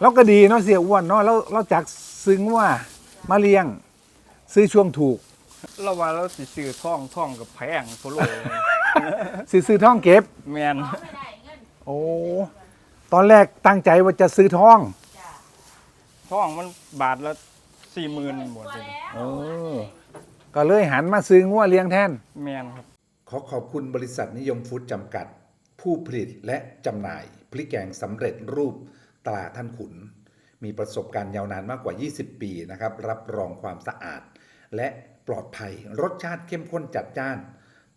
แล้วก็ดีเนาะเสียอ้วนเนาะแล้วเราจักซึ้งว่ามาเลี้ยง ซื้อช่วงถูกเราว่าเราสิซื้อท่องท่องกับแพงโซโลซื้อซื้อท่องเก็บ แมนโอ้ตอนแรกตั้งใจว่าจะซื้อทองท่องมันบาทละสี่หมื่นหมดเลยเออก็เลยหันมาซื้องัวเลี้ยงแทน แมนครับ ขอขอบคุณบริษัทนิยมฟู้ดจำกัด ผู้ผลิตและจำหน่ายพริกแกงสำเร็จรูป ตราท่านขุน มีประสบการณ์ยาวนานมากกว่า 20 ปีนะครับ รับรองความสะอาด และปลอดภัยรสชาติเข้มข้นจัดจ้าน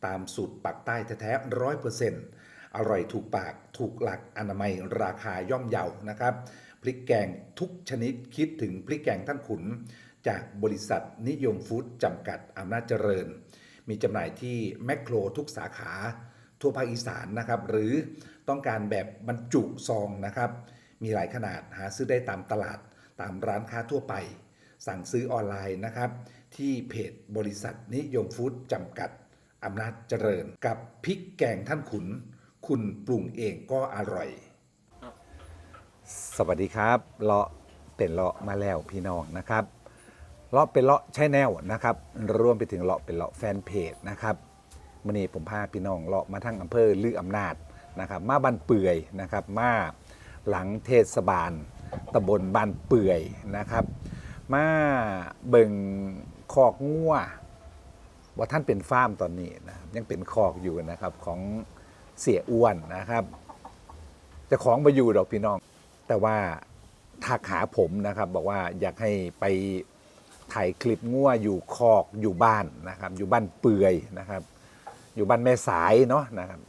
ตามสูตรปักใต้แท้ๆร้อยเปอร์เซ็นต์อร่อยถูกปากถูกหลักอนามัยราคาย่อมเยานะครับพริกแกงทุกชนิดคิดถึงพริกแกงท่านขุน จากบริษัทนิยมฟู้ดจำกัดอำนาจเจริญ มีจำหน่ายที่แมคโครทุกสาขา ทั่วภาคอีสานนะครับ หรือต้องการแบบบรรจุซองนะครับ มีหลายขนาดหาซื้อได้ตามตลาดตามร้านค้าทั่วไป สั่งซื้อออนไลน์นะครับ ที่เพจบริษัทนิยมฟู้ดจำกัดอำนาจเจริญ กับพริกแกงท่านขุน คุณปรุงเองก็อร่อย สวัสดีครับเลาะเป็นเลาะมาแล้วพี่น้องนะครับเลาะเป็นเลาะใช่แนวนะครับรวมไปถึงเลาะเป็นเลาะแฟนเพจนะครับมื่อนี้ผมพาพี่น้องเลาะมาทั้งอำเภอลืออำนาจนะครับ มาบ้านเปื่อยนะครับ มา หลังเทศบาลตำบลบ้านเปื่อยนะครับ มาเบิ่งคอกงัวว่าท่านเป็นฟาร์มตอนนี้นะครับยังเป็นคอกอยู่นะครับของเสียอ้วนนะครับจะของมาอยู่ดอกพี่น้อง แต่ว่าทักหาผมนะครับ บอกว่าอยากให้ไปถ่ายคลิปงัวอยู่คอกอยู่บ้านนะครับ อยู่บ้านเปื่อยนะครับ อยู่บ้านแม่สายเนาะนะครับ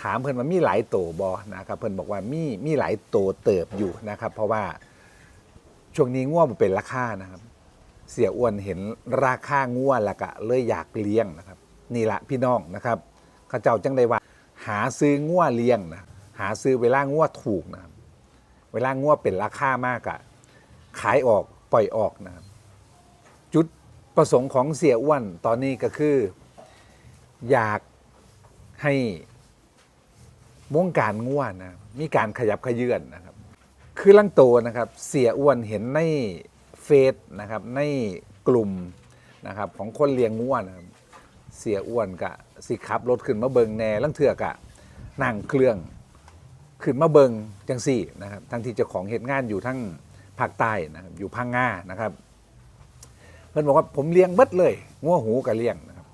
ถามเพิ่อนว่ามีหลายโตบอนะครับเพิ่อนบอกว่ามีมีหลายโตเติบอยู่นะครับ เพราะว่าช่วงนี้ง่วบ่เป็นราคานะครับ เสียอ้วนเห็นราคาง่วแล้วก็เลยอยากเลี้ยงนะครับ นี่ละพี่น้องนะครับเขาเจ้าจังได้ว่า หาซื้อง่วเลี้ยงนะหาซื้อเวลาง่วถูกนะครับ เวลาง่วเป็นราคามากอะขายออกปล่อยออกนะครับ จุดประสงค์ของเสียอ้วนตอนนี้ก็คือ อยากให้ วงการง่วนนะมีการขยับขยื่นนะครับ คือลังโตนะครับเสียอ้วนเห็นในเฟซนะครับในกลุ่มนะครับของคนเลี้ยงง่วนะครับเสียอ้วนกะสิขับรถขึ้นมาเบิงแหน่ลังเถือกะนั่งเครื่องขึ้นมาเบิงจังสี่นะครับทั้งที่เจ้าของเหตุงานอยู่ทั้งภาคใต้นะครับอยู่พังงานะครับ เพิ่นบอกว่าผมเลี้ยงเบิดเลยงัวหูกะเลี้ยงนะครับ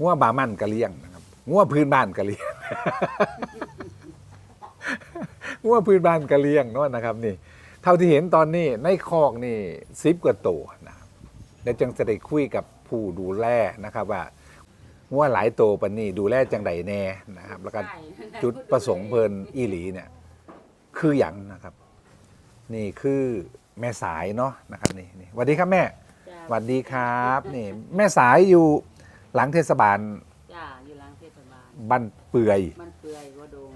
งัวบามันกะเลี้ยงนะครับงัวพื้นบ้านกะเลี้ยง งัวพื้นบ้านกะเลี้ยงเนาะนะครับนี่ เท่าที่เห็นตอนนี้ในคอกนี่สิบกว่าตัวนะครับเดี๋ยวจึงจะได้คุยกับผู้ดูแลนะครับว่างัวหลายตัวปันนี้ดูแลจังใดแน่นะครับ แล้วก็จุดประสงค์เพลินอีหลีเนี่ยคืออย่างนะครับ นี่คือแม่สายเนาะนะครับนี่นี่สวัสดีครับแม่จ้าสวัสดีครับนี่แม่สายอยู่หลังเทศบาลจ้าอยู่หลังเทศบาลบ้านเปื่อยมันเปื่อยวัวดง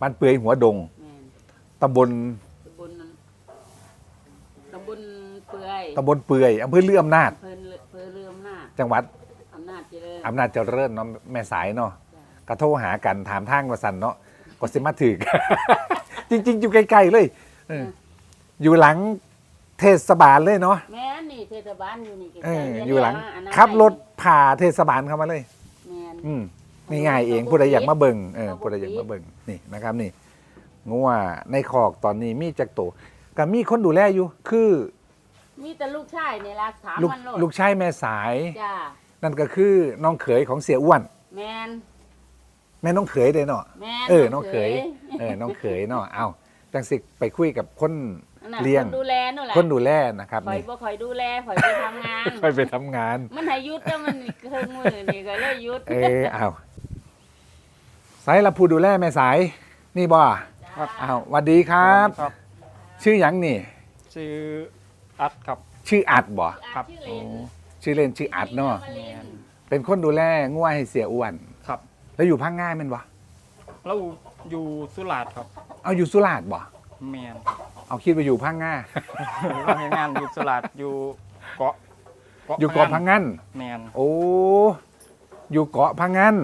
บ้านเปื่อยหัวดงแม่น ตำบลตำบลนั้นตำบลเปื่อยตำบลเปื่อยอำเภอเลืออำนาจเพิ่นเลือเพิ่นเรืออำนาจจังหวัดอำนาจเจริญอำนาจเจริญเนาะแม่สายเนาะจ้ากระโทรหากันถามทางว่าสันเนาะก็สิมาถึก จริง ๆ อยู่ไกลๆเลยเอออยู่หลังเทศบาลเลยเนาะแม่นนี่เทศบาลอยู่นี่ใกเอล้อๆเนี่อยู่หลังอันนั้นขับรถผ่าเทศบาลเข้ามาเลย แม่น อืมง่ายๆเองผู้ใดอยากมาเบิ่งเออเอาบ่ผู้ใดอยากปิมาดเบิ่งนี่นะครับนี่ งัวในคอกตอนนี้มีจักโตวก็มีคนดูแลอยู่ คือมีแต่ลูกชายนี่ล่ะถามลูกมันโลดลูกชายแม่สาย จ้านั่นก็คือน้องเขยของเสียอ้วน แม่นแม่น้องเขยเด้เนาะแม่นเออน้องเขยเออน้องเขยเนาะเอาจังสิไปคุยกับคน นั่นน่ะเลี้ยง คนดูแลนู่นแหละคนดูแลนะครับข่อยนี่บ่ข่อยดูแลข่อยไปทำงานไปไปทำงาน มันให้หยุดแต่มันเครื่องมือนี่ก็เลยหยุด เออเอาสายละผู้ดูแลแม่สาย นี่บ่ จ้าอ้าวสวัสดีครับ ครับ ชื่อหยังนี่ ชื่ออัดครับ ชื่ออัดบ่อะชื่อเล่นชื่อเล่นชื่ออัดเนาะมล่นเป็นคนดูแลง่วให้เสียอ้วน ครับ แล้วอยู่พังง่ายแมันบ่เราอยู่สุราษฎร์ครับ เอาอยู่สุราษฎร์บ่แมนเอาคิดว่าอยู่พังง่าเราเฮ็ดงานอยู่สุราษฎร์อยู่เกาะอยู่เกาะพังงันแมนโอ้อยู่เกาะพังงัน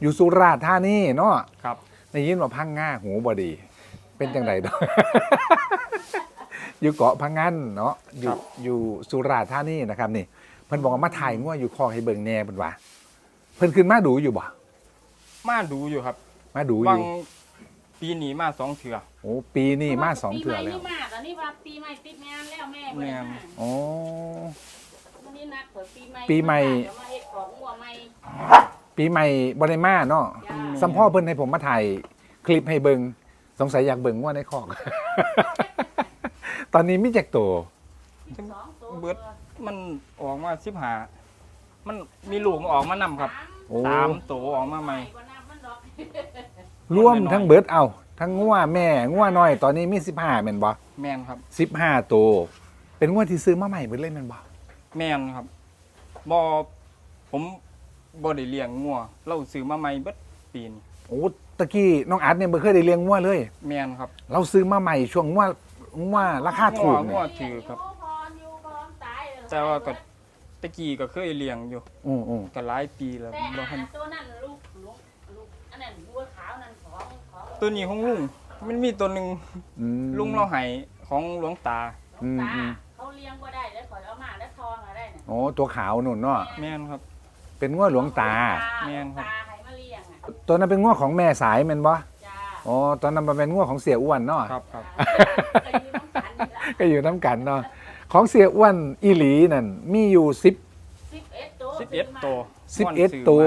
อยู่สุราษฎร์ธานีเนาะครับ ได้ยินว่าพังง่าหูบดี เป็นจังไดดอก อยู่เกาะพังงันเนาะอยู่อยู่สุราษฎร์ธานีนะครับนี่เพิ่นบอกว่ามาถ่ายงัวอยู่คอให้เบิ่งแหน่เพิ่นว่าเพิ่นขึ้นมาดูอยู่บ่มาดูอยู่ครับมาดูอบางยู่ปีนี้มาสองเถื่อ โอ้ปีนี้มาสองเทื่อปีใหม่แล้วนี่มาตอนนี้ว่าปีใหม่ติดงานแล้วแม่บ่ได้แม่มาโอ้ วันนี้นัดเปิดปีใหม่ปีใหม่ เดี๋ยวมาเฮ็ดของงัวใหม่ปีใหม่บ่ได้มาเนาะจ้า สัมพ่อเพิ่นให้ผมมาถ่ายคลิปให้เบิ่ง สงสัยอยากเบิ่งว่าในคอก ตอนนี้มีจักตัวสิบสองตัวเบิดมันออกมาสิบหา มันมีลูกมันออกมานำครับโอ้สามตัวออกมาใหม่บ่นับมันดอกรวมทั้งเบิดเอาทั้งงัวแม่งัวน้อย ตอนนี้มี15แม่นบ่แมนครับ15ตัวเป็นงัวที่ซื้อมาใหม่เบิดเลยแม่นบ่แมนครับบอผมบอได้เลี้ยงงัวเราซื้อมาใหม่เบิดปีนโอ้ ตะกี้น้องอาร์ตเนี่ยบ่เคยได้เลี้ยงงัวเลย แมนครับเราซื้อมาใหม่ช่วงงัวงัวราคาถูกงัเนี่วยถือครับยู่พรอยู่พร้อมตายเลยแต่ว่าก็ตะกี้ก็เคยเลี้ยงอยู่อืออือก็หลายปีแล้วแต่บ่ทันอันตัวนั้นลูกลูกลูกอันนั้นบัวขาวนั่นของของตัวนี้ของลุงมันมีตัวหนึ่งอืมลุงเราให้ของหลวงตา อืมตาอืมเขาเลี้ยงบ่ได้แล้วขอยเอามาแล้วทองอะไรเนี่ยโอ้ตัวขาวนุ่นเนาะแม่นครับ เป็นงัวหลวงตา แม่นครับ ตาให้มาเลี้ยงอะ ตัวนั้นเป็นงัวของแม่สายแม่นบ่จ้าอ๋อตอนนั้นมันเป็นงัวของเสียอ้วนเนาะครับครับเคยมีน้ำตาลนี่ล่ะก็อยู่น้ำกันเนาะของเสียอ้วนอีหลีนั่นมีอยู่10 สิบเอ็ดตัวสิบเอ็ดตัว11ตัว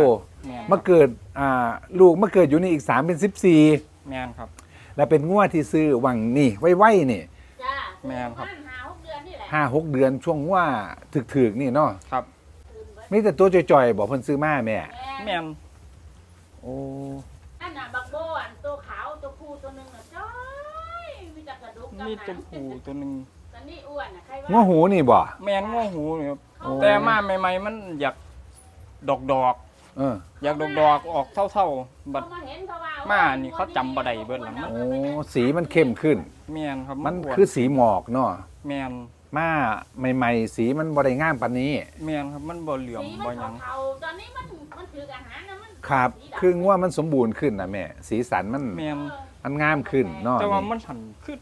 แม่นมาเกิดอ่าลูกมาเกิดอยู่นี่อีก3เป็น14แม่นครับ แล้วเป็นงัวที่ซื้อหวังนี่ไว้ๆนี่จ้าแม่นครับ หาหกเดือนนี่แหละห้าหกเดือนช่วงว่าถึกๆนี่เนาะครับ มีแต่ตัวจ่อยๆบอกเพิ่นซื้อมาแม่แม่น โอ้อันน่ะบักโบอันตัวขาวตัวผู้ตัวหนึงน่ะจ้อยมีแต่กระดูกกับมีหนัตัวงผู้ตัวหนึ่งตอนนี้อ้วนน่ะใครว่างัวหูนี่บ่ แม่นง้อหูนี่ครับโอ้ แต่มาใหม่ๆมันอยากดอกดอกเออ ๆอยากดอกดอกๆออกเท่าๆบัด เขามาเห็นเขาว่ามานี่เขาจำบ่ได้เบิดหลัง โอ้สีมันเข้มขึ้น แม่นครับมันอ้วคือสีหมอกเนาะแม่นมาใหม่ ๆ สีมันบ่ได้งามปานนี้ แม่นครับมันบ่เหลื่อมสีบ่มันหยัง เทาๆตอนนี้มันมันถืออาหารนะมัน ครับสีดำคืองัวมันสมบูรณ์ขึ้นนะแม่ สีสันมันแม่นมันงามขึ้นเนาะแต่ว่านี่มันหันคือ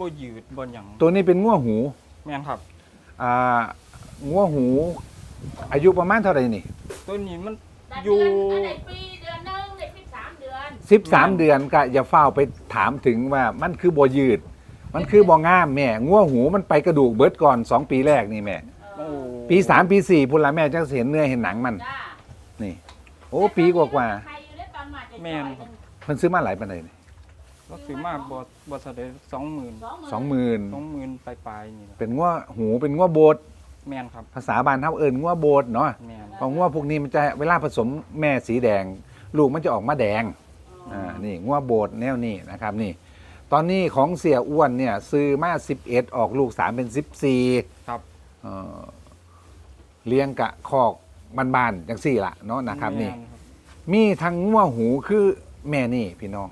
บ่ยืดบ่หยังตัวนี้เป็นงัวหูแม่นครับ อ่างัวหู อายุประมาณเท่าไหร่นี่ ตัวนี้มันแต่อยู่เดือนอันไหนปีเดือนหนึงเด็กสิบสามเดือน13เดือนก็อย่าเฝ้าไปถามถึงว่ามันคือบ่ยืด มันคือบ่งามแม่งัวหูมันไปกระดูกเบิดก่อน2ปีแรกนี่แม่โอ้ปี3ปี4พุ่นละแม่จังสิเห็นเนื้อเห็นหนังมันจ้านี่โอ้ปีกว่าใครอยู่ได้ตอนมาจะแม่นครับๆเพิ่นซื้อมาหลายปานใดนี่ก็ซื้อมาบ่บ่ซะได้20,000สองหมื่น20,000 20,000ปลายๆนี่แหละเป็นงัวหูเป็นงัวโบดแม่นครับ ภาษาบ้านเฮาเอิ้นงัวโบดเนาะแม่นเพราะงัวพวกนี้มันจะเวลาผสมแม่สีแดง ลูกมันจะออกมาแดง อ่า นี่งัวโบดแนวนี้นะครับนี่ ตอนนี้ของเสียอ้วนเนี่ยซื้อมา 11 ออกลูก 3 เป็น 14ครับ เอ่อเลี้ยงกะคอกบ้านๆจังสี่ละเนาะนะครับนี่ แม่ครับ มีทั้งงัวหูคือแม่นี่พี่น้อง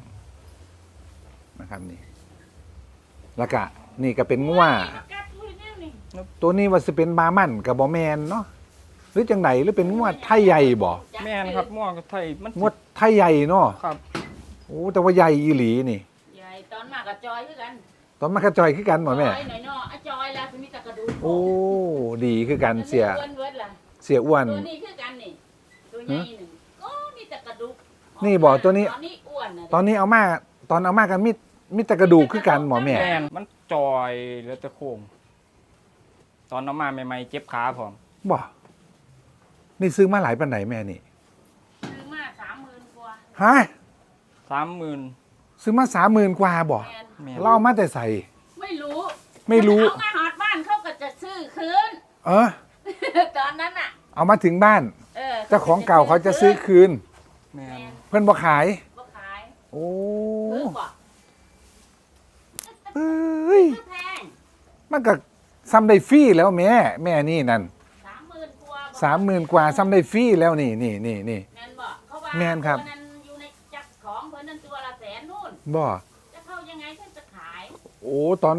นะครับนี่แล้วก็นี่ก็เป็นงัวกัดอุ้ยเนี่ยนี่ตัวนี้ว่าจะเป็นบามันกับบอแมนเนาะหรือจังไหนหรือเป็นงัวไทยใหญ่บ่แม่นครับม่วงกับไทยมันงัวไทยใหญ่เนาะครับโอ้แต่ว่าใหญ่อีหลีนี่ใหญ่ตอนมากับจอยคือกัน ตอนมากระจอยคือกันบ่แม่จอยหน่อยเนาะอะจอยแล้วสิมีแต่กระดูกโอ้ดีคือกันเสียอ้วนเวิร์ดล่ะเสียอ้วนตัวนี้คือกันนี่ตัวใหญ่หนึ่งก็มีแต่กระ ดูกนี่บ่ตัวนี้ ตอนนี้อ้วนะตอนนี้เอามาตอนเอามากันมีมีแต่กระดูกคือกันหมอแม่ แม่นมันจอยแล้วแต่โค้งตอนเอามาใหม่ๆเจ็บขาผมบ่นี่ซื้อมาหลายปันไหนแม่นี่ ซื้อมาสามหมื่นกว่าฮะ30,000ซื้อมาสามหมื่นกว่าบ่แมนแม่นเล่ามาแต่ใส่ ไม่รู้ไม่รู้ เอามาหอดบ้านเขาก็จะซื้อคืน เออ ตอนนั้นอะ เอามาถึงบ้าน เออเจ้าของเก่าเขาจะซื้อคืน แม่แมนนเพื่อนบ่ขาย บ่ขายโอ้ซื้อบ่เอ้ยซื้อแพงมันก็ซ้ำได้ฟรีแล้วแม่ แม่นี่นั่นสามหมื่นกว่าบ่สามหมื่นกว่าซ้ำได้ฟรีแล้วนี่นี่นี่นี่ แมนบ่เขาว่าแม่นครับ ตัวนั้นอยู่ในจักรของเพิ่นนั้นตัวละแสนนู่น บ่จะเข้ายังไงท่านจะขายโอ้ตอน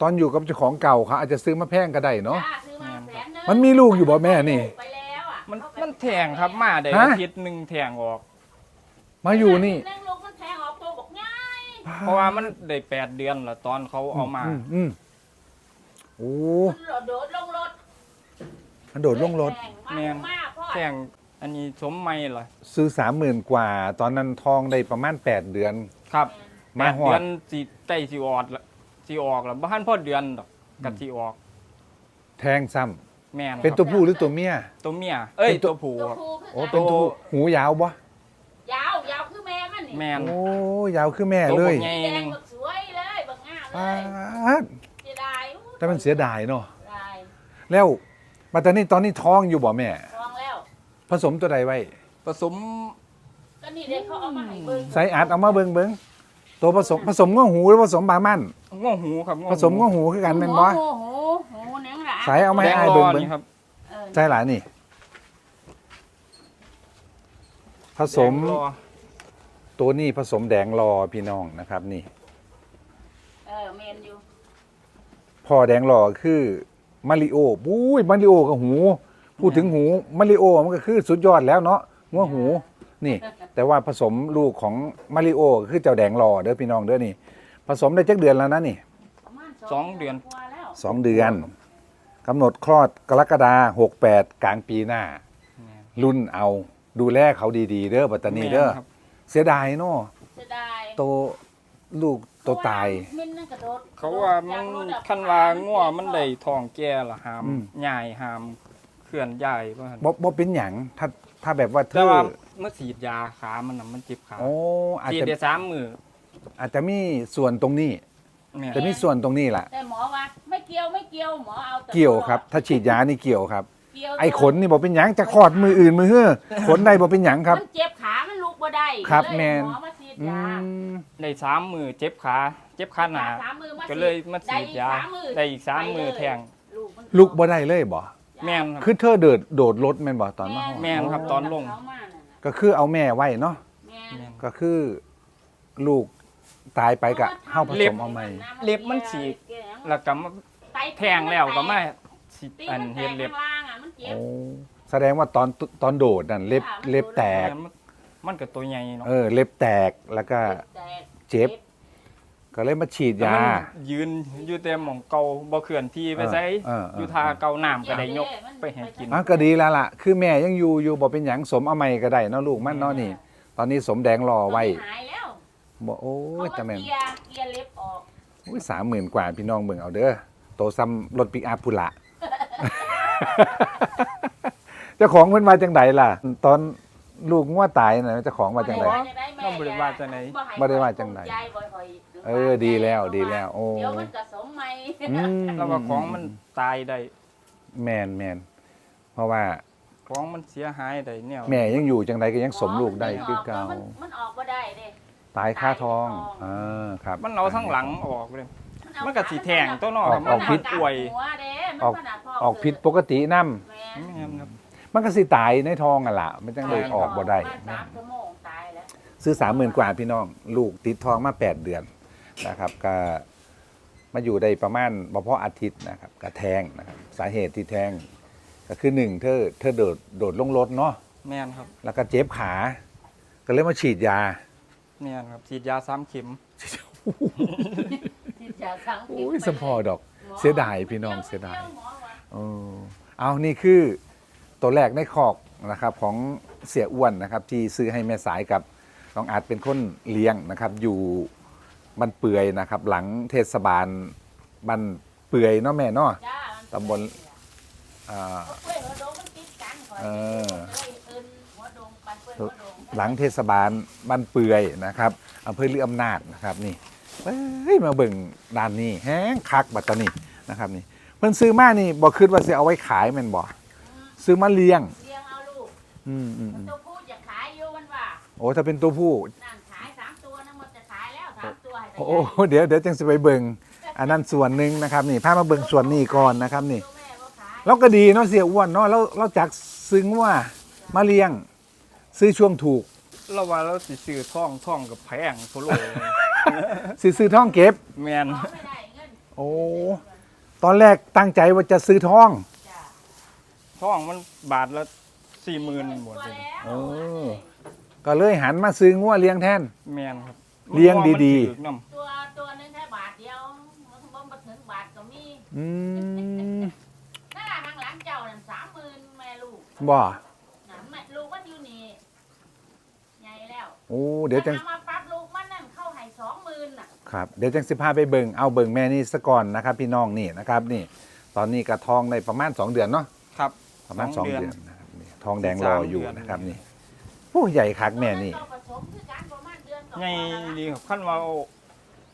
ตอนอยู่กับเจ้าของเก่าเขาอาจจะซื้อมาแพงก็ได้เนาะ จ้ซื้อมาแสนหงมันมีลูกอยู่บ่แม่นี่ ไปแล้วอะมันเขาก็มันแทงครับมาได้ฮะ อาทิตย์หนึงแทงออก มาอยู่นี่เลี้ยงลูกมันแทงออกตัวบอกง่ายเพราะว่ามันได้แปดเดือนแล้วตอนเขาเอามาอือืมโอ้มันโดดลงรถมันโดดลงรถ แม่งมากพ่อแข่งอันนี้สมไม่เหรอซื้อสามหมื่นกว่า ตอนนั้นทองได้ประมาณแปดเดือน ครับมาแปดหอเดือดนสิใกล้สิออกละสิออกแล้วบ้านพ่อเดือนดอกกับสิออก แทงซ้แม่นำเป็นครับตัวผู้หรือตัวเมีย ตัวเมีย เอ้ย เป็นตัตัว วผู้ตัวครับผู้คือโอ้กันเป็นตัวผู้หูยาวบ่ยาวยาวคือ แม่มันนี่แม่นโอ้ยาวคือแม่ตัวเลยบักใหญ่แดหนึงงบักสวยเลยบักงามเลอ่ายเสียดายอู้แต่มันเสียดายเนาะเสียดายแล้วปัตตานีตอนนี้ท้องอยู่บ่แม่ลองแล้ว ผสมตัวใดไว้ผสมก็นี่เด็กเขาเอามาให้เบิ่งใส่อัดเอามาเบิ่งเบิ่งตัวผสมผสมง้อหูหรือผสมบามันง้อหูครับผสมง้อหูคือกันแม่นบ่ โอ้โหโหเนื้อหลาใส่เอามาแดให้งอายรเบิ่องเบิ่งนี่ครับ เออใช่หลายนี่ ผสมแดงรอ ตัวนี้ผสมแดงรอพี่น้องนะครับ นี่เออเมนอยู่พ่อแดงรอคือมาริโอปุ้ยมาริโอกับหู พูดถึงหูมาริโอมันก็คือสุดยอดแล้วเนาะงัวหู นี่ แต่ว่าผสมลูกของมาริโอก็คือเจ้าแดงรอเด้อพี่น้องเด้อนี่ ผสมได้จักเดือนแล้วนะนี่ประมาณสองเดือน กว่าแล้วสองเดือนกำหนดคลอดกรกฎาหกแปดกลางปีหน้าแม่นรุ่นเอาดูแลเขาดีๆ เด้อปัตตานีเด้อแม่ครับ เสียดายเนาะเสียดายโตลูกโตตาย มันนั่นกระโดดเขาว่ามันจกรถอะคันว่างัวมันได้ทองแก่ละหามอืม ใหญ่หามเคลื่อนย้ายว่าหั่นบ่บ่เป็นหยังถ้าถ้าแบบว่าเธแต่อว่าเมื่อฉีดยาขามันน่ะมันเจ็บขาโอ้อาจฉีดจะได้สามมืออาจจะมีส่วนตรงนี้แม่นจะมีส่วนตรงนี้แหละแต่หมอว่า ไม่เกี่ยวไม่เกี่ยวหมอเอาแต่เกี่ยวครับ ถ้าฉีดยานี่เกี่ยวครับเกี่ยว ไอ้ขนนี่บอกเป็นหยังจะคลอดมืออื่นมือเฮ้อขนใดบอกเป็นหยังครับ มันเจ็บขา มันลุกบ่ได้ครับเลยแม่นหมอมาฉีดอืยามได้สามมือเจ็บขาเจ็บขาหนาสามมือมาก็เลยมาฉีดยาได้ได้อีอีกกสาสามมมืมืออแทงลูกมันลุกบ่ได้เลยบ่แม่นครับ คือเธอเดิดโดดรถแม่นบ่ตอนมาห้องแม่นครับตอนลง เขามาน่ะนะก็คือเอาแม่ไว้เนาะแม่แม่น ก็คือลูกตายไปกะเฮาผสมเอาใหม่ เล็บมันฉีก แล้วก็มา แทงแล้วก็มา สิตีอันมันแตเฮ็ดกเล็บข้างล่างอะมันเจ็บ โอ้แสดงว่าตอนตอนโดดนั่นเล็บเล็บแตก มันมันก็ตัวใหญ่เนาะเออ เล็บแตกแล้วก็ แตกเจ็บ ก็เลยมาฉีดแต่ยา มันยืนอยู่แต่หม่องเก่าบ่เคลื่อนที่ไปไสเออเออเอออ ยู่ทาเก่าน้ำก็ได้ยกไปให้กิน อะก็ดีแล้วล่ะ คือแม่ยังอยู่อยู่บ่เป็นหยังสมเอาใหม่ก็ได้เนาะลูกมันเนาะนี่ ตอนนี้สมแดงรอไว้หายแล้วบ่โอ้เพราะยว่าแต่แม่นเกียร์เกียร์เล็บออกอุ้ยสามหมื่นกว่าพี่น้องเบิ่งเอาเด้อโตซ้ำรถปิกอัพพุ่นละ เจ้าของเพิ่นมาจังไดล่ะ ตอนลูกงัวตายน่ะเจ้าของมาจังไดบ่ได้แม่บ่ได้ว่าจังใดบ่ได้ว่าจังใดยายบ่ค่อยเออดีแล้วดีแล้วโอ้ เดี๋ยวมันก็สมใหม่อืมแล้วว่าของมันตายได้ แมนแมนเพราะว่า ของมันเสียหายได้แนวแม่ยังอยู่จังไดก็ยังสมลูกได้คือเก่ามันมันออกบ่ได้เด้ตายค่าทองตายค่าทองอ่าครับ มันเอาทั้งหลังออกเลยเอา มันก็สิแทงตัวเนอกออกมันออกพิษ ป่วยหัวเด้มันออกขนาดพ่ออกผิดปกตินํแม่นแม่นครับ มันก็สิตายในทองอะล่ะมันจังเลยออกบ่ได้ประมาณสามชั่วโมงตายแล้วซื้อสามหมื่นกว่าพี่น้อง ลูกติดทองมาแปดเดือนนะครับ ก็มาอยู่ได้ประมาณบ่พออาทิตย์นะครับก็แทงนะครับสาเหตุที่แทง ก็คือหนึ่งเธอเธอโดดโดดลงรถเนาะแม่นครับแล้วก็เจ็บขา ก็เลยมาฉีดยา แม่นครับฉีดยาซ้ำเข็ม ที่จะสังเกตโอ้ยไปสมพอดอกหมอเสียดายพี่น้องเสียดายหมอว่าเออเอานี่คือตัวแรกในคอกนะครับของเสียอ้วนนะครับที่ซื้อให้แม่สายกับน้องอาจเป็นคนเลี้ยงนะครับ อยู่บ้านเปื่อยนะครับ หลังเทศบาลบ้านเปื่อยเนาะแม่เนาะจ้ามันตำบลอ่าเอากล้วยหัวดงมันติดกันขเออจะได้เอิ้นหัวดงปันกล้วยหัวดงหลังเทศบาลบ้านเปื่อยนะครับอำเภอลืออำนาจนะครับนี่ เฮ้ยมาเบิ่งด้านนี้แห้งคักบัตตานี่นะครับนี่เพิ่นซื้อมานี่บ่คิดว่าสิเอาไว้ขายแม่นบ่ซื้อมาเลี้ยงเลี้ยงเอาลูกอืมอืมอืมตัวผู้จะขายอยู่มันว่าโอ้ถ้าเป็นตัวผู้นั่นขายสามตัวนะมันจะขายแล้วสามตัวให้โอ้โหเดี๋ยวเดี๋ยวจังสิไปเบิ่งอันนั้นส่วนหนึ่งนะครับนี่พามาเบิ่งส่วนนี้ก่อนนะครับนี่ ตัวแม่ก็ขายเราก็ดีเนาะเสียอ้วนเนาะเราเราจักซึ้งว่ามาเลี้ยง ซื้อช่วงถูก เราว่าเราสิซื้อท่องท่องกับแพงโซโล ซื้อซื้อท่องเก็บ แม่นขอไม่ได้เงินโอ้ตอนแรกตั้งใจว่าจะซื้อท่อง จ้าท่องมันบาทละสี่หมื่นหมดตัวเลยแล้วเออ ก็เลยหันมาซื้องัวเลี้ยงแทน แม่นครับเลี้ยงดีมันถือนำตัวตัวหนึงแค่บาทเดียวมันบ่มาถึงบาทก็มีๆอืมหน้าทางหลังเจ้านั่นสามหมื่นแม่ลูกบ่นั่นแม่ลูกมันอยู่นี่ใหญ่แล้วโอ้เดี๋ยวจังถ้ามาป ครับเดี๋ยวจังสิพาไปเบิงเอาเบิงแม่นี่ซะก่อนนะครับ พี่น้องนี่นะครับ นี่ ตอนนี้กระทองในประมาณ 2 เดือนเนาะครับประมาณสอง2เดือนเดือนนะครับนี่ทองแดงรออยู่สามเดือนนะครับนี่โอ้ใหญ่คักแม่นี่ตัวผสมคือการประมาณเดือนสองใหญ่เดือนดีครับขั้นว่าเอา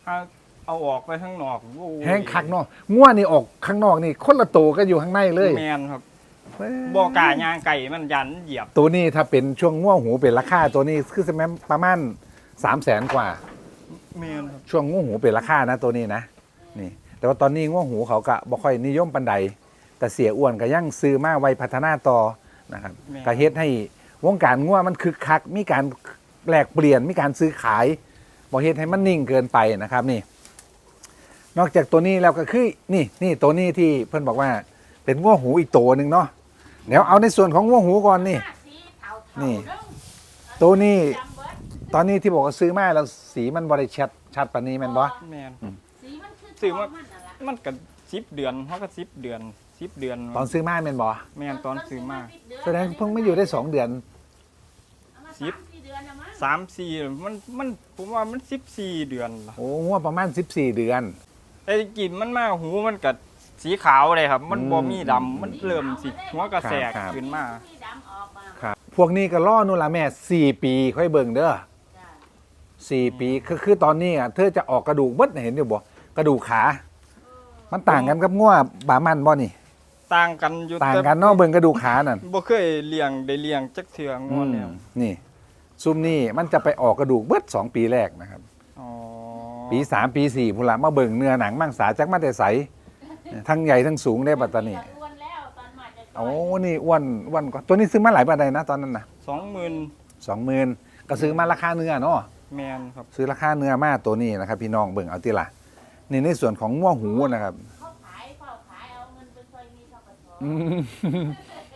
ถ้าเอาออกไปข้างนอกโอ้ยแห้งคักเนาะง่วนี่ออกข้างนอกนี่คนละโตวก็อยู่ข้างในเลยแมนครับบ่กล้ายางไก่มันยันเหยียบตัวนี้ถ้าเป็นช่วงง่วหูเป็นราคาตัวนี้คือสมัยประมาณ3 0 0แสนกว่า แมนครับช่วงง่วหูเป็นราคานะตัวนี้นะนี่ แต่ว่าตอนนี้ง่วหูเขาก็บ่ค่อยนิยมปันใด แต่เสียอ้วนก็ยังซื้อมาไว้พัฒนาต่อนะครับแม่น ก็เฮ็ดให้วงการง่วมันคึกคัก มีการแลกเปลี่ยนมีการซื้อขายบ่เฮ็ดให้มันนิ่งเกินไปนะครับนี่ นอกจากตัวนี้แล้วก็คือนี่นี่ตัวนี้ที่เพิ่นบอกว่าเป็นง่วหูอีกตัวหนึ่งเนาะเดี๋ยวเอาในส่วนของง่วหูก่อนนี่หาสีเทาๆนี่เด้อตัวนี้จำเบิด ตอนนี้ที่บอกว่าซื้อมาแล้วสีมันบ่ได้ชัดชัดปานนี้แม่นบ่ แมน สีมันคือซื้อมาทงนนั่นล่ะมันก็สิบเดือนเขาก็สิบเดือนสิบเดือนตอนซื้อมาแม่นบ่แมนตอนซื้อมาแสดงเพิ่งไม่อยู่ได้สองเดือน เอามาสิบสามสี่เดือนนะมั้งสามสี่มันมันผมว่ามันสิบสี่เดือนละโอ้ง่วประมาณ 14 เดือน แต่กลิ่นมันมาหูมันกับสีขาวเลยครับ มันอืมบ่มีดำมันเริ่มสิหัวกระแสกครับขึ้นมา สีดำออกมาครับพวกนี้ก็ล่อนู่นละแม่ 4 ปีค่อยเบิ่งเด้อจ้ะ 4ปีคือคือตอนนี้อะเธอจะออกกระดูกเบิดเห็นอยู่บ่กระดูกขา มันต่างกันกับง่วบามันบ่นี่ ต่างกันอยู่ต่างแต่กันเนาะเบิ่งกระดูกขานั่นบ่เคยเลี้ยงได้เลี้ยงจักเทื่องอนเนี่ยอืมนี่ ซุมนี่มันจะไปออกกระดูกเบิดสองปีแรกนะครับ อ๋อปีสามปีสี่พุ่นละมาเบิ่งเนื้อหนังมังสาจักมาแต่ใสทั้งใหญ่ทั้งสูงได้ปัตตานีอ้วนแล้วตอนมาจะโอ้นี่อ้วนอ้วนกว่าตัวนี้ซื้อมาหลายบาทใดนะตอนนั้นนะสองหมื่นสองหมื่นก็ซื้อมาราคาเนื้อเนาะ แมนครับ ซื้อราคาเนื้อมาตัวนี้นะครับ พี่น้องเบิ่งเอาติละนี่ในส่วนของง่วหูนะครับ เขาขายเฝ้าขายเอาเงินไปช่วยมีทกศอืม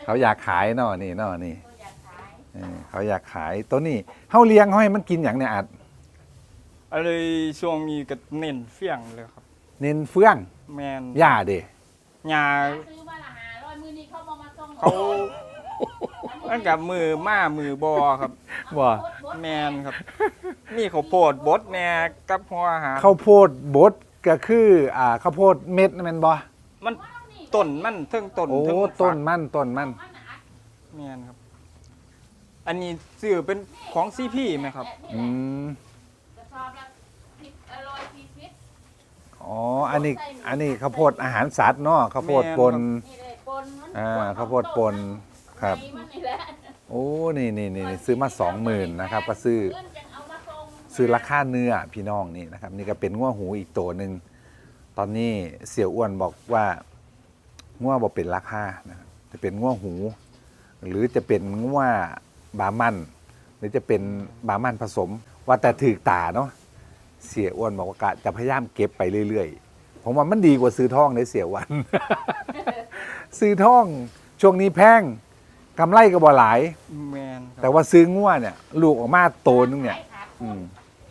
เขาอยากขายเนาะนี่เนาะนี่เขาอยากขายเออเขาอยากขายตัวนี้เฮาเลี้ยงเขาให้มันกินอย่างเนี่ยอาจอะไรช่วงนี้ก็เน้นเฟี้ยงเลยครับ เน้นเฟื่องแมนหญ้าเด้ยาซื้อมาละหาร้อยมือนี้เขามามาส่งเขา มันกับมือมามือบอครับว่าแมนครับ มีข้าวโพดบดแหน่กับหัวอาหารข้าวโพดบดก็คืออ่าข้าวโพดเม็ดนั่นแม่นบ่มันต้นมันเทิงต้นโอ้เทิงต้นฝักมันต้นมัน แมนครับ อันนี้ซื้อเป็นของซีพีไหมครับ อืมกระสอบละสิบอร่อยสี่สิบอ๋ออันนี้อันนี้ข้าวโพดอาหารสัตว์เนาะข้าวโพดปนนี่เลยปนมันอ่าข้าวโพดปน ครับในมันนี่แหละโอ้นี่นี่นี่นี่ซื้อมาสองหมื่นนะครับก็ซื้อเพื่อนจังเอามาส่งซื้อราคาเนื้อพี่น้องนี่นะครับ นี่ก็เป็นง้วหูอีกตัวหนึ่งตอนนี้เสี่ยวอ้วนบอกว่าง้วบอกเป็นราคานะครับจะเป็นง้วหู หรือจะเป็นง้วบามันหรือจะเป็นบามันผสม ว่าแต่ถือตาเนาะเสียอ้วนบอกว่ากะจะพยายามเก็บไปเรื่อยๆผมว่ามันดีกว่าซื้อทองในเสียอ้วนซื้อทองช่วงนี้แพง กำไรก็บ่หลาย แมนคแต่รับว่าซื้อง้วเนี่ยลูกออกมาโตนึงเนี่ยขายขาดอืม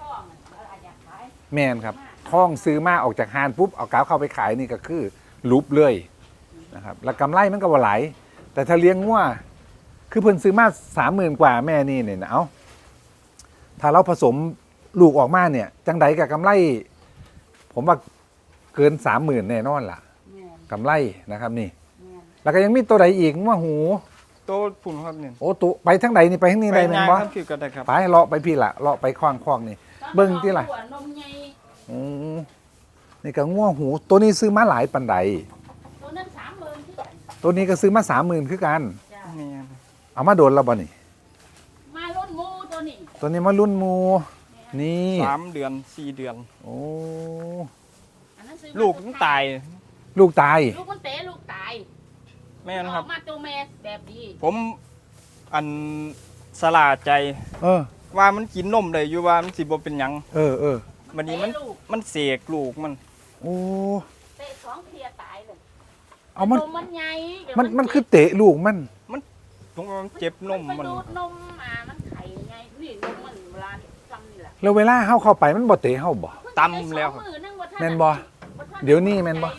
ท่องอะเราอยากขายแมนครับท่องซื้อมาออกจากฮานปุ๊บเอากาวเข้าไปขายนี่ก็คือลุบเลยนะครับแล้วกำไรมันก็บ่หลายแต่ถ้าเลี้ยงงัวคือเพิ่นซื้อมาสามหมื่นกว่าแม่นี่เนี่ยนะเอาถ้าเราผสมลูกออกมาเนี่ย จังใดกับกำไร ผมว่าเกินสามหมื่นแน่นอนล่ะแม่นกำไรนะครับนี่แม่นแล้วก็ยังมีตัวใดอีกว่าหูโตผุนครับเนี่ยโอ้ตัวไปทั้งใดนี่ไปทั้งนี้ไปได้แม่นงานบ่ครับคือก็ได้ครับ ไปเลาะไปพี่ละเลาะไปคว้างคว้างๆนี่ เบิ่งติล่ะหัวนมใหญ่อืมนี่ก็ง่วหู ตัวนี้ซื้อมาหลายปันใดตัวนั้นสามหมื่นที่กันตัวนี้ก็ซื้อมาสามหมื่นคือกัน จ้ะแมนเอามาโดนแล้วบ่นี่ มารุ่นหมูตัวนี้ตัวนี้มารุ่นหมูนี่ สามเดือนสี่เดือน โอ้อันนั้นซื้อลูกมันตาย ลูกตาย ลูกมันเตะลูกตาย แม่นครับ ออกมาตัวแม่แบบดีผมอันสลาดใจเออ ว่ามันกินนมได้อยู่ว่ามันสิบ่เป็นหยังเออเออวันนี้มันเตะลูกมันเสกลูกมันโอ้เตะสองเคลียร์ตายเลยเอามันนมมันใหญ่เดี๋ยวมันมันเจ็บคือเตะลูกมัน ผมว่ามันเจ็บนมไปมันดูดนมมามันไข่ไงนี่นมมันเวลาจำนี่แหละแล้วเวลาเฮาเข้าไปมันบ่เตะเฮาบ่ ตำแล้วครับแม่นบ่เดี๋ยวนี้แม่นบ่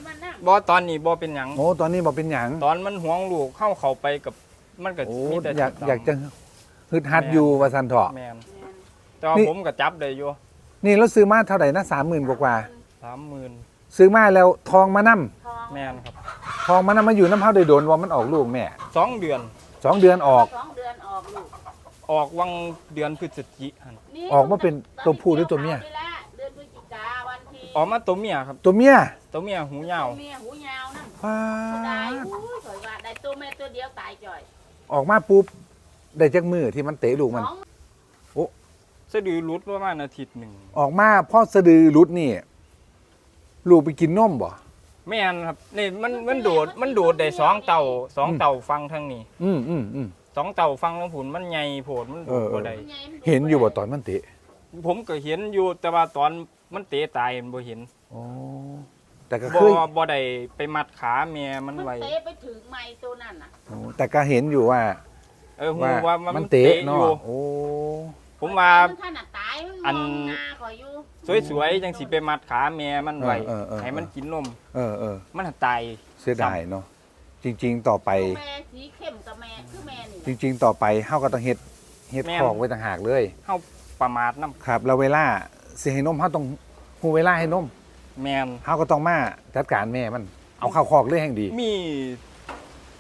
บ่ตอนนี้บ่เป็นหยังโอ้ตอนนี้บ่เป็นหยังตอนมันห่วงลูกเข้าเข้าไปกับมันก็โอ้มีแต่อยากตำอยากจะฮึดฮัดอยู่ว่าซั่นเถาะ แม่นแต่ว่านี่ ผมก็จับได้อยู่นี่เราซื้อมาเท่าไหร่นะ30,000กว่า30,000ๆซื้อมาแล้วทองมานํแม่นครับทองมานํมาอยู่น้ำเฮาได้โดนว่ามันออกลูกแม่สองเดือนสองเดือนออก สองเดือนออกลูกออกวังเดือนพฤศจิกายนนี่ออกมาเป็นตัวผู้หรือตัวเมียนี่แหละเดือนพฤศจิกาวันที่ ออกมาตัวเมียครับ ตัวเมียตัวเมียหูยาวตัวเมียหูยาวนั่นว้าได้ดอุ้ยสวยว่าได้ตัวแม่ตัวเดียวตายจ่อย ออกมาปุ๊บได้จักมือที่มันเตะลูกมันสองสะดือรุดประมาณอาทิตย์หนึ่ง ออกมาพ่อสะดือรุดนี่ ลูกไปกินนมบ่แม่นครับนี่มันมันโดดมันโดดได้สองเต่าสองเต่าฟังทางนี้ อืมอืมอืมสองเต่าฟังทางผุนมันใหญ่โผดมันโดดเออเออบ่ได้ใญ่มัเห็นอยู่บ่ตอนมันเตะผมก็เห็นอยู่แต่ว่าตอน มันเตะตายบ่เห็นอ๋อแต่ก็บ่เคยบ่ได้ไปมัดขาแม่มันมันไว้เตะไปถึงไม้ตัวนั่นน่ะโอ้แต่ก็เห็นอยู่ว่าเออหูว่าว่ามัมันนเตะเตะอเนาะยู่โอ้ ผมว่านขนาดตายมันอัน มองหน้าข่อยอยู่สวยๆจังสิไปมัดขาแม่มันไว้เออเออเออ ให้มันกินนมเออเออมันหันตาย เสียดายเนาะจริง ๆ ต่อไปตัวแม่สีเข้มกับแม่คือแม่นี่จริง ๆ ต่อไปเฮาก็ต้องเฮ็ดเฮ็ดคอกไว้ต่างหากเลย เฮาประมาทนํครับแล้วเวลา สิให้นมเฮาต้องฮู้เวลาให้นมแม่นเฮาก็ต้องมาจัดการแม่มัน เอาเข้าคอกเลยแห่งดี มี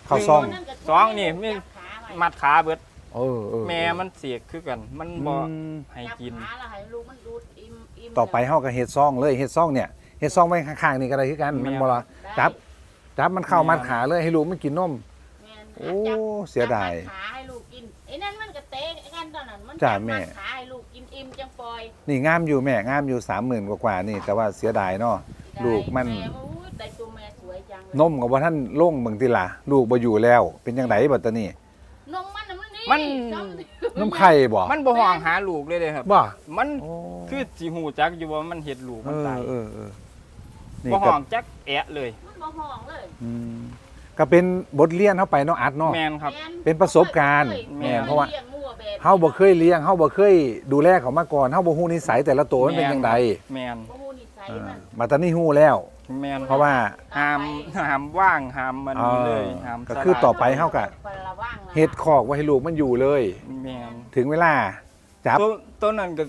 เข้าซ่องตัวก็สองนี่มีจับขาไว้มัดขาเบิด เออเออแม่มันเสียกคือกัน มันบ่อืมให้จับกินขาแล้วให้ลูกมันดูดอิ่มอิ่มต่อไปเฮาก็เฮ็ดซองเลยเฮ็ดซองเนี่ยเฮ็ดซองไว้ข้างๆนี่ก็ได้คือกันมันบ่ล่ะได้จับจับมันเข้ามัดขาเลยให้ลูกมันกินนมแม่นโอ้จับเสียดาย จับมัขาให้ลูกกินไอ้นั่นมันก็เตะกันตอนนั้นมันจ้ะจับแม่ดขาให้ลูกกินอิ่มจังปล่อยนี่งามอยู่แม่งามอยู่30,000กว่าๆนี่ แต่ว่าเสียดายเนาะ ลูกมันแม่อู้ยได้ตัวแม่สวยจังเลยนมก็บ่ทันลงเบิ่งติล่ะลูกบ่อยู่แล้ว เป็นจังไดบัดตะนี้นมมันน่ะมันนี่มัน ซ้ำน้ำไข่บ่มันบ่ห่วงหาลูกเลยเลยครับ บ่มันโอ้คือสิหูจักอยู่ว่ามันเฮ็ดลูกเอมันอตายเออเออนี่บ่ก็ห่วงจักแอะเลยมันบ่ห้องเลยอืม ก็เป็นบทเรียนเฮาไปเนาะอัดเนาะ แม่นครับ เป็นประสบการณ์แม่นเพราะว่าลี้ยงงัวแบบเฮาบ่เคยเลี้ยงเฮาบ่เคยดูแลเขามาก่อนเฮาบ่ฮู้นิสัยแต่ละตัวมันเป็นจังไดแม่นบ่ฮู้นิสัยเออมันมาตอนนี้ฮู้แล้ว แม่นเพราะว่าห้ามห้ามว่างห้ามมันนี้เลยเออห้ามก็สลายคือต่อ ไปเฮาก็ไประวังนะเฮ็ดคอกไว้ให้ลูกมันอยู่เลย แม่นถึงเวลาจับ ตัวตัวนั้นก็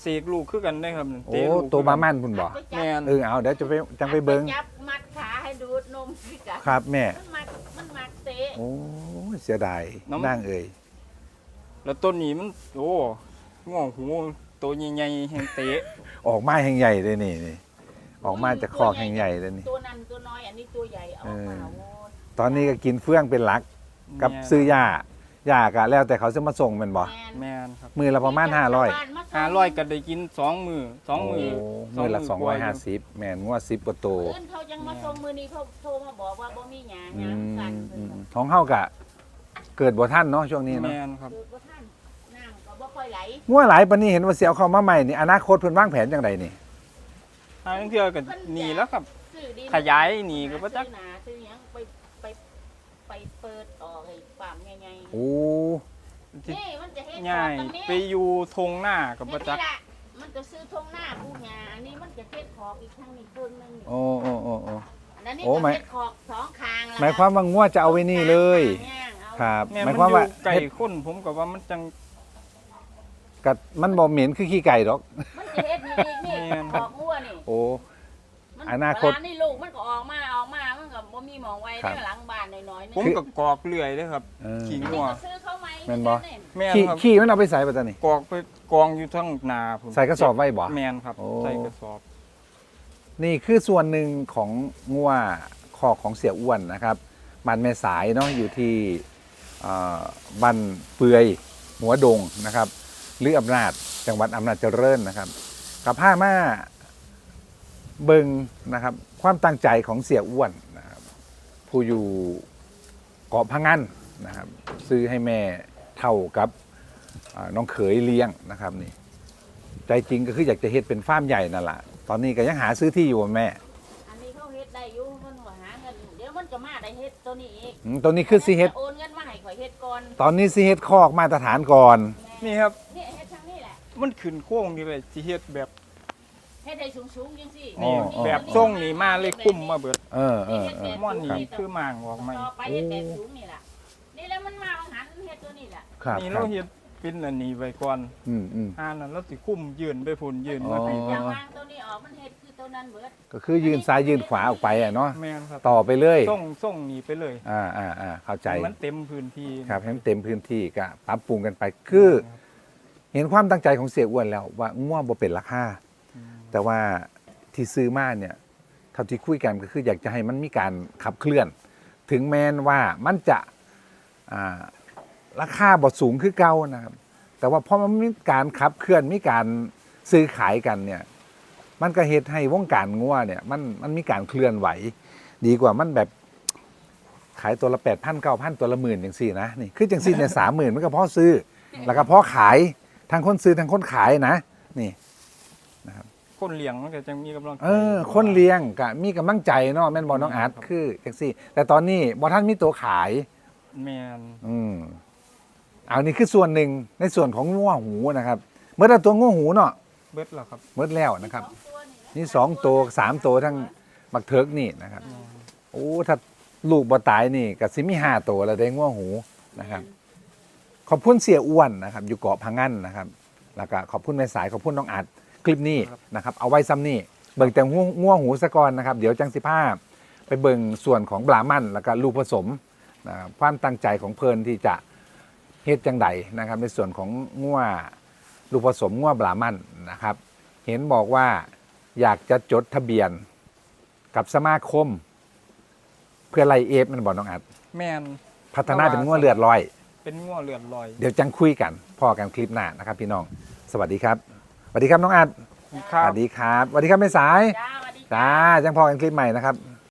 เสกลูกคือกันได้ครับโอ้เตะลูกตัวคือบากันมันพุ่นบ่ไปจับแม่นเออเอาเดี๋ยวจะไปจังไปเบิ่ง จับมัดขาให้ดูดนมสิกะ ครับแม่ มันมักมันมักเตะโอ้ยเสียดายน้ำ นั่งเอ่ยแล้วตัวนี้มันโอ้งอหูตัวใหญ่ๆแห่งเตะออกมาแห่งใหญ่เลยนี่นี่ออกมาจากคอกแห่งใหญ่เลยนี่ ตัวนั้นตัวน้อยอันนี้ตัวใหญ่เอาเออ มาโอ้ยตอนนี้ก็กินเฟื่องเป็นหลักกับแม่นซื้อยา ย่ากะแล้วแต่เขาจะมาส่งแมันบ่แม่นแม่นครับมือละประมาณ500ห้าร้อยก็ได้กินสองมือสองมือโมือละสองมื้อกว่าอยู่250แม่นงวด10กว่าโตวเพื่อนเขายังมาส่งมือนี้เขาโทรมาบอกว่าบ่มีหยาอืหยามกันอืมของเฮากะ เกิดบ่ทันเนาะช่วงนี้เนาะแม่นครับ คือบ่ท่านน้ำก็บ่ค่อยไหลงัวหลายปานนี้เห็นว่าสิเอาเข้ามาใหม่นี่อนาคตเพิ่นวางแผนจังไดนี่ ทางเทื่อก็หนีแล้วครับ ซื้อดินขยายหนีก็บ่จัก ซื้อหนาซื้อหยังไปไปไปเปิดออกให้ปามใหญ่ โอ้ๆนี่มันจะเฮ็ดง่ายตรงนี้ไปอยู่ทงหน้ากับบ่จักเฮ็ดนี่ล่ะมันจะซื้อทงหน้าปูหยาอันนี้มันจะเฮ็ดขอกอีกทางนี้ครึ่งหนึงโอ้โอ้โอ้โอ้ อันนี้โอ้ก็หมาย เฮ็ดขอกสองข้างแล้วหมายความว่างัวจะเอาไว้นี่เลยย่างเอาครับ แม่หมัมายนความอยู่ว่าไก่เฮ็ดข้นผมก็ว่ามันจัง กัมันบ่เหม็นคือขี้ไก่ดอก มันจะเฮ็ดนี่อีกนี่แม่น ขอกงัวนี่โอ้มัน อนาคต เวลนี่ลูกมันก็ออกมาออกมามันก็บ่มีหมองไว้ครัในบหลังบ้านน้อยๆนี่ผมก็กอกเลื่อยเด้อครับเออ ขี้อันงันี้วก็ซื้อเข้าไหมแม่นบ่ แม่นขี้ครับขี้มันเอาไปใส่ปัตตานีกอกไปกองอยู่ทั้งนาผมใส่กระสอบไว้บ่ แม่นครับโอ้ ใส่กระสอบ นี่คือส่วนหนึ่งของงัวคอกของเสียอ้วนนะครับบ้านแม่สายเนาะอยู่ที่เอ่อบ้านเปือยหัวดงนะครับ หรืออำนาจจังหวัดอำนาจเจริญนะครับกับผ้ามา เบิงนะครับความตั้งใจของเสียอ้วนนะครับผู้อยู่เกาะพังงันนะครับซื้อให้แม่เท่ากับอ่าน้องเขยเลี้ยงนะครับนี่ใจจริงก็คืออยากจะเฮ็ดเป็นฟาร์มใหญ่นั่นแหละตอนนี้ก็ยังหาซื้อที่อยู่อะแม่อันนี้เขาเฮ็ดได้อยู่มันหัวหาเงินเดี๋ยวมันจะมาได้เฮ็ดตัวนี้อีกอืมตัวนี้คือซีเฮ็ดโอนเงินมาให้ข่อยเฮ็ดก่อนตอนนี้ซีเฮ็ดคอกมาตรฐานก่อน นี่ครับ เนี่ยเฮ็ดทางนี้แหละมันขึ้นโค้งนี่เลยสิเฮ็ดแบบ เฮ็ดให้สูงๆจังซี่อ๋อ นี่อ๋อแบบทรงนี่มาเลยคุ้มมาเบิดเออเออเออ ม่อนนี่คือมางออกมาต่อไปเฮ็ดแบบสูงนี่ล่ะนี่แล้วมันมาเอาหันเฮ็ดตัวนี้ล่ะครับนี่คเรารับเฮ็ดเป็นอันนี้ไว้ก่อนอืมอืม อ่านั้นเราสิคุ้มยืนไปพุ่นยืนมาอ๋อพี่อย่าวางตัวนี้ออกมันเฮ็ดคือตัวนั้นเบิดก็คือยืนซ้ายยืนขวาออกไปอะเนาะแม่นครับต่อไปเลยส่งส่งนี่ไปเลยอ่าอ่าอ่าเข้าใจให้มันเต็มพื้นที่ครับให้มันเต็มพื้นที่ก็ปรับปรุงกันไปคือ เห็นความตั้งใจของเสียอ้วนแล้วว่าง่วงบ่เป็นราคาอืม แต่ว่าที่ซื้อมาเนี่ยเท่าที่คุยกันก็คืออยากจะให้มันมีการขับเคลื่อน ถึงแม้นว่ามันจะราคาบ่สูงคือเก่านะครับแต่ว่าพอมันมีการขับเคลื่อนมีการซื้อขายกันเนี่ยมันก็เฮ็ดให้วงการงัวเนี่ยมันมันมีการเคลื่อนไหว ดีกว่ามันแบบขายตัวละแปดพันเก้าพันตัวละหมื่นอย่างสี่นะนี่คือจังสี่เนี่ยสามหมื่นมันก็พอซื้อ แล้วก็พอขายทั้งคนซื้อทั้งคนขายนะ นี่ คนเลี้ยงมันก็จังมีกำลังใจ เออ คนเลี้ยงก็มีกำลังใจเนาะแม่นบอลน้องอาร์ตครับ คือจังซี่ แต่ตอนนี้บอท่านมีตัวขาย แม่นอืมเอานี่คือส่วนหนึ่งในส่วนของงัวหูนะครับเมื่อตัวงัวหูเนาะเบิดแล้วครับเมื่อแล้วนะครับสองตัวนี่แหละนี่สองตัวสามตัวทั้งบักเทิกนี่นะครับ โอ้ถ้าลูกบ่ตายนี่ก็สิมีห้าตัวแล้วได้งัวหูนะครับ ขอบคุณเสียอ้วนนะครับ อยู่เกาะพังงันนะครับ แล้วก็ขอบคุณแม่สายขอบคุณน้องอัด คลิปนี้นะครับเอาไว้ซ้ำนี่เบิ่งแต่ง่วงง่วงหูสะกอนนะครับ เดี๋ยวจังสิภาพ ไปเบิ่งส่วนของบรามันแล้วก็ลูกผสมนะครับความตั้งใจของเพลินที่จะเฮ็ดจังใดนะครับ ในส่วนของง่วลูกผสมง่วบรามันนะครับ เห็นบอกว่าอยากจะจดทะเบียนกับสมาคม เพื่อไล่เอฟมันบอกน้องอัด แม่นพัฒนาเป็นง่วเลือดลอย เป็นงัวเลือดลอย เดี๋ยวจังคุยกันพอกันคลิปหน้านะครับพี่น้อง สวัสดีครับ สวัสดีครับน้องอัดครัสบวัสดีครับสวัสดีครับแม่สายจ้าสวัสดีจ้าจังพอกันคลิปใหม่นะครับ